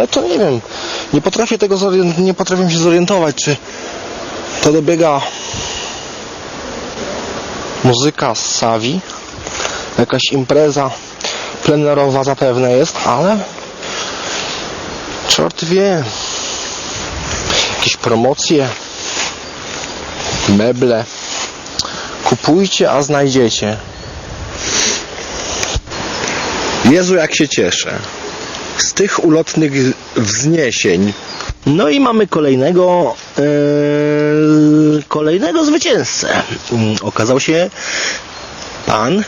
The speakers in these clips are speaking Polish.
Ale to nie wiem. Nie potrafię tego nie potrafię się zorientować, czy to dobiega muzyka z Savi, jakaś impreza plenerowa zapewne jest, ale czort wie. Jakieś promocje, meble. Kupujcie, a znajdziecie. Jezu, jak się cieszę. Z tych ulotnych wzniesień. No i mamy kolejnego e, kolejnego zwycięzcę. Mm, Okazał się pan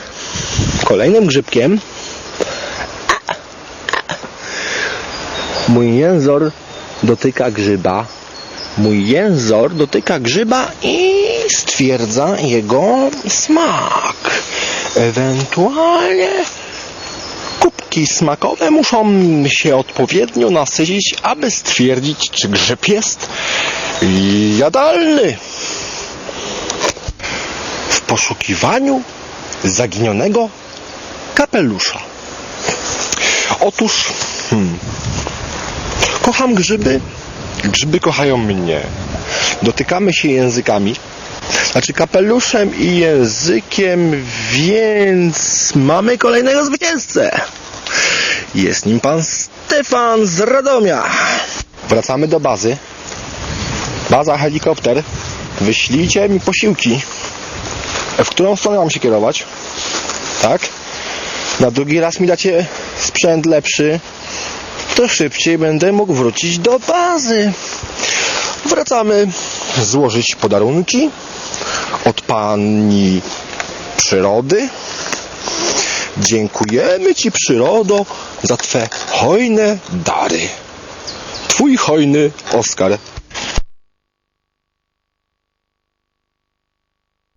kolejnym grzybkiem. Mój jęzor dotyka grzyba. Mój jęzor dotyka grzyba i stwierdza jego smak. Ewentualnie kubki smakowe muszą się odpowiednio nasycić, aby stwierdzić, czy grzyb jest jadalny. W poszukiwaniu zaginionego kapelusza. Otóż hmm, kocham grzyby, grzyby kochają mnie. Dotykamy się językami, znaczy kapeluszem i językiem, więc mamy kolejnego zwycięzcę. Jest nim pan Stefan z Radomia. Wracamy do bazy. Baza helikopter. Wyślijcie mi posiłki. W którą stronę mam się kierować? Tak? Na drugi raz mi dacie sprzęt lepszy, to szybciej będę mógł wrócić do bazy. Wracamy złożyć podarunki od pani przyrody. Dziękujemy Ci, przyrodo, za Twe hojne dary. Twój hojny Oskar